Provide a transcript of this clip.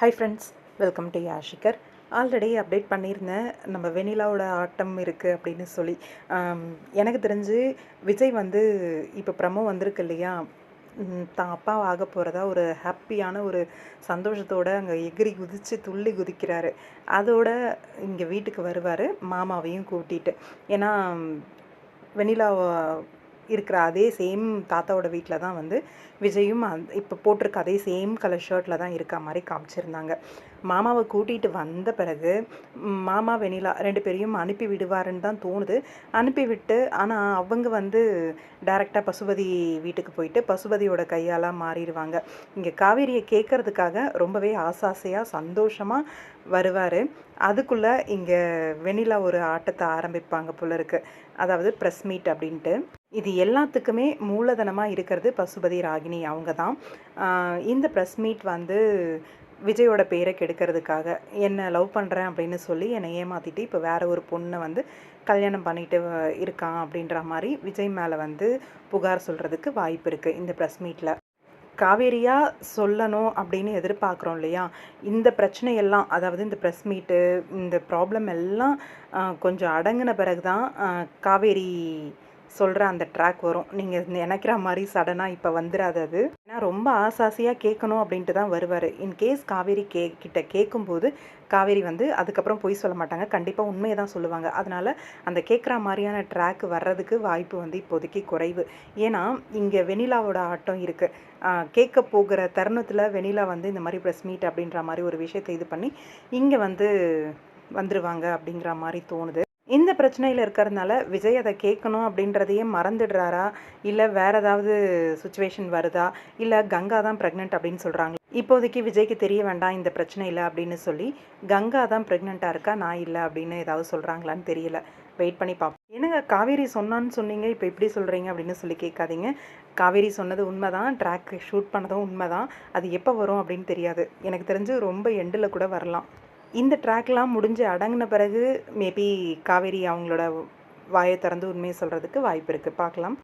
Hi friends welcome to யாஷிகர் already update பண்ணியிருந்தேன் நம்ம வெனிலாவோட ஆட்டம் இருக்குது அப்படின்னு சொல்லி எனக்கு தெரிஞ்சு விஜய் வந்து இப்போ ப்ரமோ வந்திருக்கு இல்லையா? தான் அப்பா ஆக போகிறதா ஒரு ஹாப்பியான ஒரு சந்தோஷத்தோடு அங்கே எகிரி குதித்து துள்ளி குதிக்கிறாரு. அதோட இங்கே வீட்டுக்கு வருவார் மாமாவையும் கூட்டிட்டு. ஏன்னா வெனிலாவை இருக்கிற அதே சேம் தாத்தாவோட வீட்டில் தான் வந்து விஜயும் அந் இப்போ போட்டிருக்க அதே சேம் கலர் ஷர்ட்டில் தான் இருக்க மாதிரி காமிச்சிருந்தாங்க. மாமாவை கூட்டிகிட்டு வந்த பிறகு மாமா வெனிலா ரெண்டு பேரையும் அனுப்பி விடுவாருன்னு தான் தோணுது. அனுப்பி விட்டு ஆனால் அவங்க வந்து டைரெக்டாக பசுபதி வீட்டுக்கு போயிட்டு பசுபதியோட கையால் மாறிடுவாங்க. இங்கே காவேரியை கேட்கறதுக்காக ரொம்பவே ஆசாசையாக சந்தோஷமாக வருவார். அதுக்குள்ளே இங்கே வெண்ணிலா ஒரு ஆட்டத்தை ஆரம்பிப்பாங்க போல இருக்குது அதாவது ப்ரெஸ் மீட் அப்படின்ட்டு. இது எல்லாத்துக்குமே மூலதனமாக இருக்கிறது பசுபதி ராகினி அவங்க தான். இந்த ப்ரெஸ் மீட் வந்து விஜயோட பேரை கெடுக்கிறதுக்காக என்னை லவ் பண்ணுறேன் அப்படின்னு சொல்லி என்னை ஏமாற்றிட்டு இப்போ வேற ஒரு பொண்ணை வந்து கல்யாணம் பண்ணிட்டு இருக்கான் அப்படின்ற மாதிரி விஜய் மேலே வந்து புகார் சொல்கிறதுக்கு வாய்ப்பு இருக்குது இந்த ப்ரெஸ் மீட்டில் காவேரியாக சொல்லணும் அப்படின்னு எதிர்பார்க்குறோம் இல்லையா? இந்த பிரச்சனையெல்லாம் அதாவது இந்த ப்ரெஸ் மீட்டு இந்த ப்ராப்ளம் எல்லாம் கொஞ்சம் அடங்கின பிறகு தான் காவேரி சொல்கிற அந்த ட்ராக் வரும். நீங்கள் நினைக்கிற மாதிரி சடனாக இப்போ வந்துடாது அது. ஏன்னா ரொம்ப ஆசாசியாக கேட்கணும் அப்படின்ட்டு தான் வருவார். இன்கேஸ் காவேரி கே கிட்ட கேட்கும்போது காவேரி வந்து அதுக்கப்புறம் பொய் சொல்ல மாட்டாங்க. கண்டிப்பாக உண்மையை தான் சொல்லுவாங்க. அதனால் அந்த கேட்குற மாதிரியான ட்ராக் வர்றதுக்கு வாய்ப்பு வந்து இப்போதைக்கு குறைவு. ஏன்னா இங்கே வெனிலாவோட ஆட்டம் இருக்குது கேட்க போகிற தருணத்தில் வெனிலா வந்து இந்த மாதிரி ப்ரெஸ் மீட் அப்படின்ற மாதிரி ஒரு விஷயத்தை இது பண்ணி இங்கே வந்து வந்துடுவாங்க அப்படிங்கிற மாதிரி தோணுது. இந்த பிரச்சனையில் இருக்கிறதுனால விஜய் அதை கேட்கணும் அப்படின்றதையே மறந்துடுறாரா? இல்லை வேற ஏதாவது சுச்சுவேஷன் வருதா? இல்லை கங்கா தான் ப்ரெக்னென்ட் அப்படின்னு சொல்கிறாங்க இப்போதைக்கு விஜய்க்கு தெரிய வேண்டாம் இந்த பிரச்சனை இல்லை அப்படின்னு சொல்லி கங்கா தான் ப்ரெக்னெண்ட்டாக இருக்கா? நான் இல்லை அப்படின்னு ஏதாவது சொல்கிறாங்களான்னு தெரியல. வெயிட் பண்ணி பார்ப்போம் என்னங்க காவேரி சொன்னான்னு சொன்னீங்க இப்போ இப்படி சொல்கிறீங்க அப்படின்னு சொல்லி கேட்காதீங்க. காவேரி சொன்னது உண்மை தான் ட்ராக் ஷூட் பண்ணதும் உண்மை தான் அது எப்போ வரும் அப்படின்னு தெரியாது. எனக்கு தெரிஞ்சு ரொம்ப எண்டில் கூட வரலாம். இந்த ட்ராக்லாம் முடிஞ்சு அடங்கின பிறகு மேபி காவேரி அவங்களோட வாயை திறந்து உண்மையை சொல்கிறதுக்கு வாய்ப்பு இருக்குது பார்க்கலாம்.